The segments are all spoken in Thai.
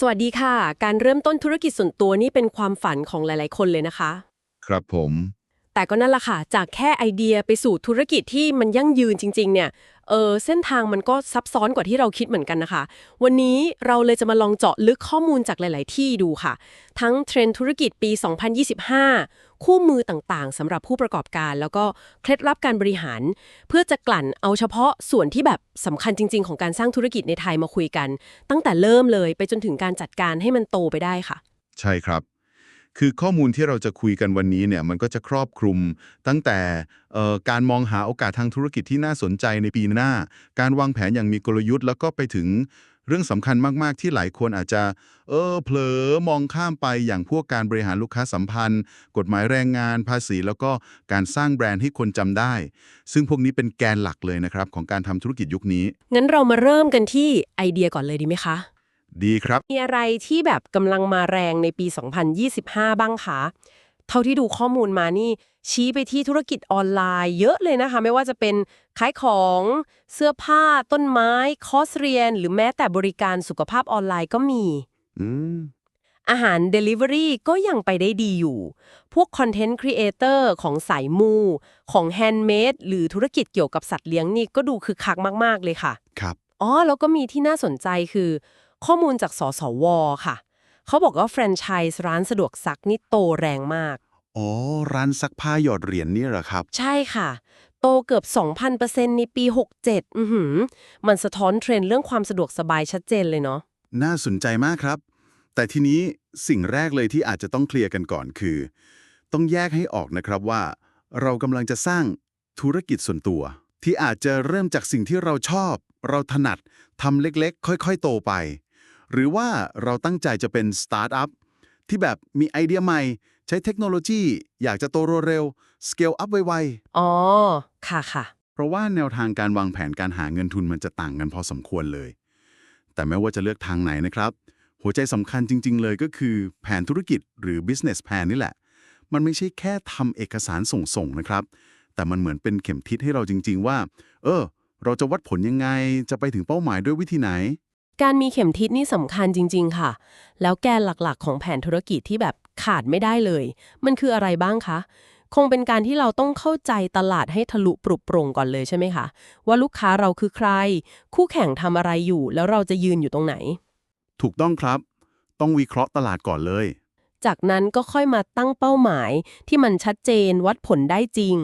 สวัสดีค่ะ การเริ่มต้นธุรกิจส่วนตัวนี่เป็นความฝันของหลาย ๆ คนเลยนะคะ ครับผม แต่ก็นั่นแหละค่ะ จากแค่ไอเดียไปสู่ธุรกิจที่มันยั่งยืนจริง ๆ เนี่ย เออเส้นทางมันก็ซับซ้อนกว่าที่เราคิดเหมือนกันนะคะ วันนี้เราเลยจะมาลองเจาะลึกข้อมูลจากหลาย ๆ ที่ดูค่ะ ทั้งเทรนด์ธุรกิจปี 2025 คู่มือต่าง ๆสำหรับผู้ประกอบการ แล้วก็เคล็ดลับการบริหาร เพื่อจะกลั่นเอาเฉพาะส่วนที่แบบสำคัญจริง ๆ ของการสร้างธุรกิจในไทยมาคุยกัน ตั้งแต่เริ่มเลยไปจนถึงการจัดการให้มันโตไปได้ค่ะ ใช่ครับ คือข้อมูลที่เราจะคุยกันวันนี้เนี่ยมันก็จะครอบคลุม ตั้งแต่การมองหาโอกาสทางธุรกิจที่น่าสนใจในปีหน้า การวางแผนอย่างมีกลยุทธ์ แล้วก็ไปถึงเรื่องสำคัญมาก ๆ ที่หลายคนอาจจะ เออเผลอมองข้ามไปอย่างพวกการบริหารลูกค้าสัมพันธ์ กฎหมายแรงงานภาษี แล้วก็การสร้างแบรนด์ให้คนจำได้ ซึ่งพวกนี้เป็นแกนหลักเลยนะครับของการทำธุรกิจยุคนี้ งั้นเรามาเริ่มกันที่ไอเดียก่อนเลยดีไหมคะ ดีครับ มีอะไรที่แบบกำลังมาแรงในปี 2025 บ้างคะ เท่าที่ดูข้อมูลมานี่ ชี้ไปที่ธุรกิจออนไลน์เยอะเลยนะคะ ไม่ว่าจะเป็นขายของเสื้อผ้า ต้นไม้ คอร์สเรียน หรือแม้แต่บริการสุขภาพออนไลน์ก็มี อืมอาหาร Delivery ก็ยังไปได้ดีอยู่ พวกคอนเทนต์ครีเอเตอร์ของสายมู ของแฮนด์เมดหรือธุรกิจเกี่ยวกับสัตว์เลี้ยงนี่ก็ดูคึกคักมาก ๆ เลยค่ะ ครับ อ๋อ แล้วก็มีที่น่าสนใจคือ ข้อมูลจากสสวค่ะ เขาบอกว่าแฟรนไชส์ร้านสะดวกซักนี่โตแรงมาก อ๋อ ร้านซักผ้าหยอดเหรียญนี่เหรอครับ ใช่ค่ะ โตเกือบ 2,000%ในปี 67 อือหือ มันสะท้อนเทรนด์เรื่องความสะดวกสบายชัดเจนเลยเนาะ น่าสนใจมากครับ แต่ทีนี้สิ่งแรกเลยที่อาจจะต้องเคลียร์กันก่อนคือ ต้องแยกให้ออกนะครับว่า เรากำลังจะสร้างธุรกิจส่วนตัว ที่อาจจะเริ่มจากสิ่งที่เราชอบ เราถนัดทำเล็กๆ ค่อย ๆ โตไป หรือว่าเราตั้งใจจะเป็นสตาร์ทอัพที่แบบมีไอเดียใหม่ ใช้เทคโนโลยี อยากจะโตเร็วๆสเกลอัพไวๆอ๋อ ค่ะค่ะ เพราะว่าแนวทางการวางแผนการหาเงินทุนมันจะต่างกันพอสมควรเลย แต่ไม่ว่าจะเลือกทางไหนนะครับ หัวใจสำคัญจริง ๆ เลยก็คือ แผนธุรกิจหรือ business plan นี่แหละ มันไม่ใช่แค่ทำเอกสารส่งๆนะครับ แต่มันเหมือนเป็นเข็มทิศให้เราจริง ๆ ว่า เออ เราจะวัดผลยังไง จะไปถึงเป้าหมายด้วยวิธีไหน การมีเข็มทิศนี่สำคัญจริง ๆ ค่ะ แล้วแกนหลักๆ ของแผนธุรกิจที่แบบขาดไม่ได้เลย มันคืออะไรบ้างคะ คงเป็นการที่เราต้องเข้าใจตลาดให้ทะลุปรุโปร่งก่อนเลยใช่ไหมคะ ว่าลูกค้าเราคือใคร คู่แข่งทำอะไรอยู่ แล้วเราจะยืนอยู่ตรงไหน ถูกต้องครับ ต้องวิเคราะห์ตลาดก่อนเลย จากนั้นก็ค่อยมาตั้งเป้าหมาย ที่มันชัดเจนวัดผลได้จริง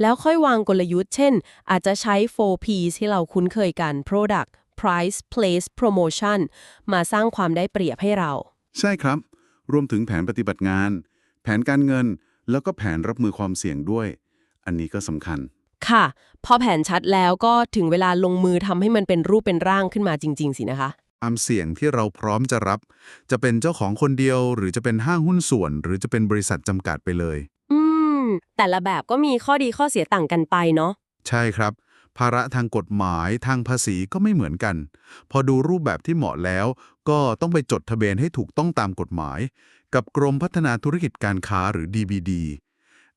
แล้วค่อยวางกลยุทธ์ เช่น อาจจะใช้ 4P ที่เราคุ้นเคยกัน Product Price Place Promotion มาสร้างความได้เปรียบให้เรา ใช่ครับ รวมถึงแผนปฏิบัติงาน แผนการเงิน แล้วก็แผนรับมือความเสี่ยงด้วย อันนี้ก็สำคัญ ค่ะ พอแผนชัดแล้วก็ถึงเวลาลงมือทำให้มันเป็นรูปเป็นร่างขึ้นมาจริง ๆ สินะคะความเสี่ยงที่เราพร้อมจะรับ จะเป็นเจ้าของคนเดียว หรือจะเป็นห้างหุ้นส่วน หรือจะเป็นบริษัทจำกัดไปเลย อืม แต่ละแบบก็มีข้อดีข้อเสียต่างกันไปเนาะ ใช่ครับ ภาระทางกฎหมายทางภาษีก็ไม่เหมือนกัน พอดูรูปแบบที่เหมาะแล้ว ก็ต้องไปจดทะเบียนให้ถูกต้องตามกฎหมาย กับกรมพัฒนาธุรกิจการค้าหรือ DBD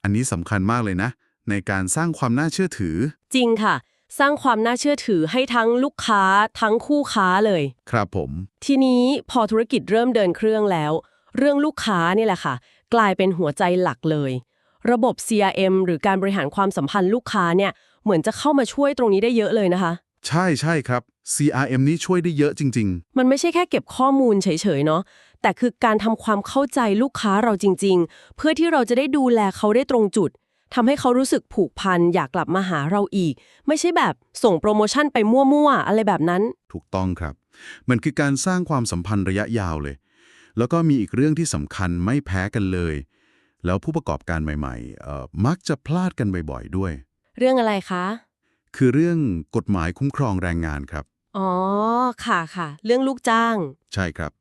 อันนี้สำคัญมากเลยนะ ในการสร้างความน่าเชื่อถือ จริงค่ะ สร้างความน่าเชื่อถือให้ทั้งลูกค้าทั้งคู่ค้าเลย ครับผม ทีนี้พอธุรกิจเริ่มเดินเครื่องแล้ว เรื่องลูกค้านี่แหละค่ะ กลายเป็นหัวใจหลักเลย ระบบ CRM หรือการบริหารความสัมพันธ์ลูกค้าเนี่ยเหมือนจะเข้ามาช่วยตรงนี้ได้เยอะเลยนะคะ ใช่ใช่ครับ CRM นี้ช่วยได้เยอะจริง มันไม่ใช่แค่เก็บข้อมูลเฉยๆเนาะแต่คือการทำความเข้าใจลูกค้าเราจริง ๆ เพื่อที่เราจะได้ดูแลเขาได้ตรงจุดทำให้เขารู้สึกผูกพันอยากกลับมาหาเราอีก ไม่ใช่แบบส่งโปรโมชั่นไปมั่วๆอะไรแบบนั้น ๆ ถูกต้องครับ มันคือการสร้างความสัมพันธ์ระยะยาวเลย แล้วก็มีอีกเรื่องที่สำคัญไม่แพ้กันเลย แล้วผู้ประกอบการใหม่ๆเอ่อมักจะพลาดกันบ่อยๆด้วย เรื่องอะไรคะ คือเรื่องกฎหมายคุ้มครองแรงงานครับ อ๋อ ค่ะค่ะ เรื่องลูกจ้าง ใช่ครับ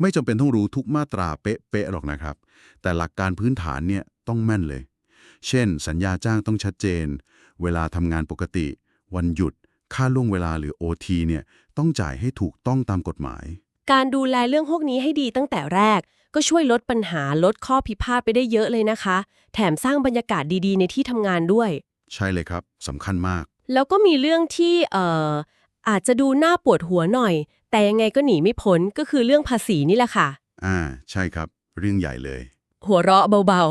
ไม่จำเป็นต้องรู้ทุกมาตราเป๊ะๆหรอกนะครับ แต่หลักการพื้นฐานเนี่ยต้องแม่นเลย เช่น สัญญาจ้างต้องชัดเจน เวลาทำงานปกติ วันหยุด ค่าล่วงเวลาหรือ OT เนี่ยต้องจ่ายให้ถูกต้องตามกฎหมาย การดูแลเรื่องพวกนี้ให้ดีตั้งแต่แรก ก็ช่วยลดปัญหาลดข้อพิพาทไปได้เยอะเลยนะคะ แถมสร้างบรรยากาศดีๆ ในที่ทำงานด้วย ใช่เลยครับสำคัญมาก แล้วก็มีเรื่องที่เอ่ออาจจะดูน่าปวดหัวหน่อย แต่ยังไงก็หนีไม่พ้นก็คือเรื่องภาษีนี่แหละค่ะ อ่า ใช่ครับ เรื่องใหญ่เลย หัวเราะเบา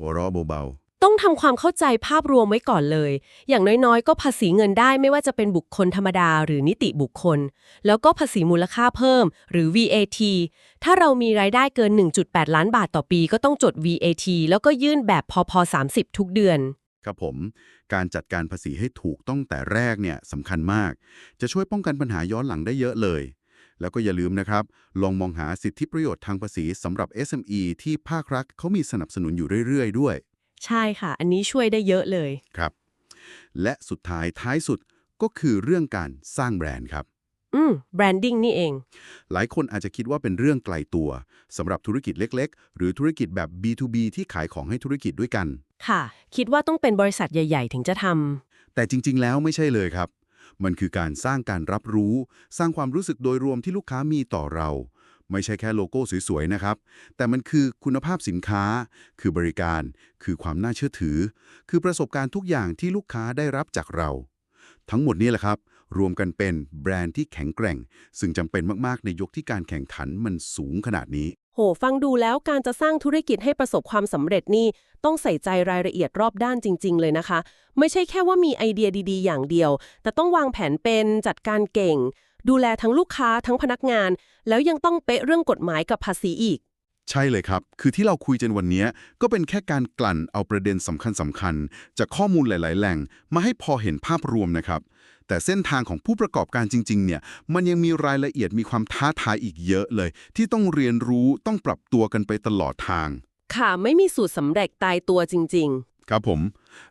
หัวเราะเบาๆต้องทำความเข้าใจภาพรวมไว้ก่อนเลย อย่างน้อยๆ ก็ภาษีเงินได้ไม่ว่าจะเป็นบุคคลธรรมดาหรือนิติบุคคล แล้วก็ภาษีมูลค่าเพิ่ม หรือ VAT ถ้าเรามีรายได้เกิน 1.8 ล้านบาทต่อปี ก็ต้องจด VAT แล้วก็ยื่นแบบพพ30 ทุกเดือนๆ ครับผม การจัดการภาษีให้ถูกต้องแต่แรกเนี่ยสำคัญมาก จะช่วยป้องกันปัญหาย้อนหลังได้เยอะเลย แล้วก็อย่าลืมนะครับ ลองมองหาสิทธิประโยชน์ทางภาษีสำหรับ SME ที่ภาครัฐเขามีสนับสนุนอยู่เรื่อย ๆ ด้วย ใช่ค่ะ อันนี้ช่วยได้เยอะเลย ครับ และสุดท้ายท้ายสุดก็คือเรื่องการสร้างแบรนด์ครับ อืม branding นี่เอง หลายคนอาจจะคิดว่าเป็นเรื่องไกลตัวสำหรับธุรกิจเล็ก ๆ หรือธุรกิจแบบ B2B ที่ขายของให้ธุรกิจด้วยกัน ค่ะ คิดว่าต้องเป็นบริษัทใหญ่ ๆ ถึงจะทำแต่จริง ๆ แล้วไม่ใช่เลยครับ มันคือการสร้างการรับรู้ สร้างความรู้สึกโดยรวมที่ลูกค้ามีต่อเรา ไม่ใช่แค่โลโก้สวยๆนะครับ แต่มันคือคุณภาพสินค้า คือบริการ คือความน่าเชื่อถือ คือประสบการณ์ทุกอย่างที่ลูกค้าได้รับจากเรา ทั้งหมดนี้แหละครับ รวมกันเป็นแบรนด์ที่แข็งแกร่ง ซึ่งจำเป็นมากๆในยุคที่การแข่งขันมันสูงขนาดนี้ โห ฟังดูแล้วการจะสร้างธุรกิจให้ประสบความสำเร็จนี่ ต้องใส่ใจรายละเอียดรอบด้านจริง ๆ เลยนะคะ ไม่ใช่แค่ว่ามีไอเดียดีๆ อย่างเดียว แต่ต้องวางแผนเป็นจัดการเก่ง ดูแลทั้งลูกค้าทั้งพนักงาน แล้วยังต้องเป๊ะเรื่องกฎหมายกับภาษีอีก ใช่เลยครับ คือที่เราคุยกันวันนี้ก็เป็นแค่การกลั่นเอาประเด็นสำคัญสำคัญๆจากข้อมูลหลาย ๆ แหล่ง มาให้พอเห็นภาพรวมนะครับ แต่เส้นทางของผู้ประกอบการจริง ๆ เนี่ย มันยังมีรายละเอียดมีความท้าทายอีกเยอะเลย ที่ต้องเรียนรู้ต้องปรับตัวกันไปตลอดทาง ค่ะ ไม่มีสูตรสำเร็จตายตัวจริงครับผม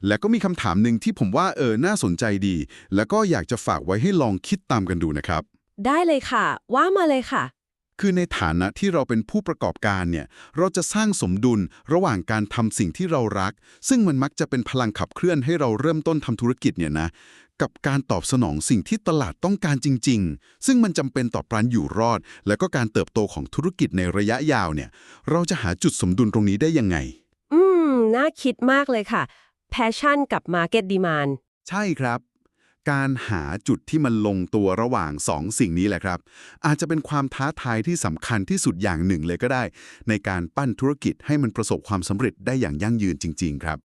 และก็มีคำถามหนึ่งที่ผมว่าเออน่าสนใจดี แล้วก็อยากจะฝากไว้ให้ลองคิดตามกันดูนะครับๆได้เลยค่ะ ว่ามาเลยค่ะ คือในฐานะที่เราเป็นผู้ประกอบการเนี่ย เราจะสร้างสมดุลระหว่างการทำสิ่งที่เรารัก ซึ่งมันมักจะเป็นพลังขับเคลื่อนให้เราเริ่มต้นทำธุรกิจเนี่ยนะ กับการตอบสนองสิ่งที่ตลาดต้องการจริง ๆ ซึ่งมันจำเป็นต่อการอยู่รอด และก็การเติบโตของธุรกิจในระยะยาวเนี่ย เราจะหาจุดสมดุลตรงนี้ได้ยังไง อืม น่าคิดมากเลยค่ะ passion กับ market demand ใช่ครับ การหาจุดที่มันลงตัวระหว่างสองสิ่งนี้แหละครับ อาจจะเป็นความท้าทายที่สำคัญที่สุดอย่างหนึ่งเลยก็ได้ ในการปั้นธุรกิจให้มันประสบความสำเร็จได้อย่างยั่งยืนจริง ๆ ครับ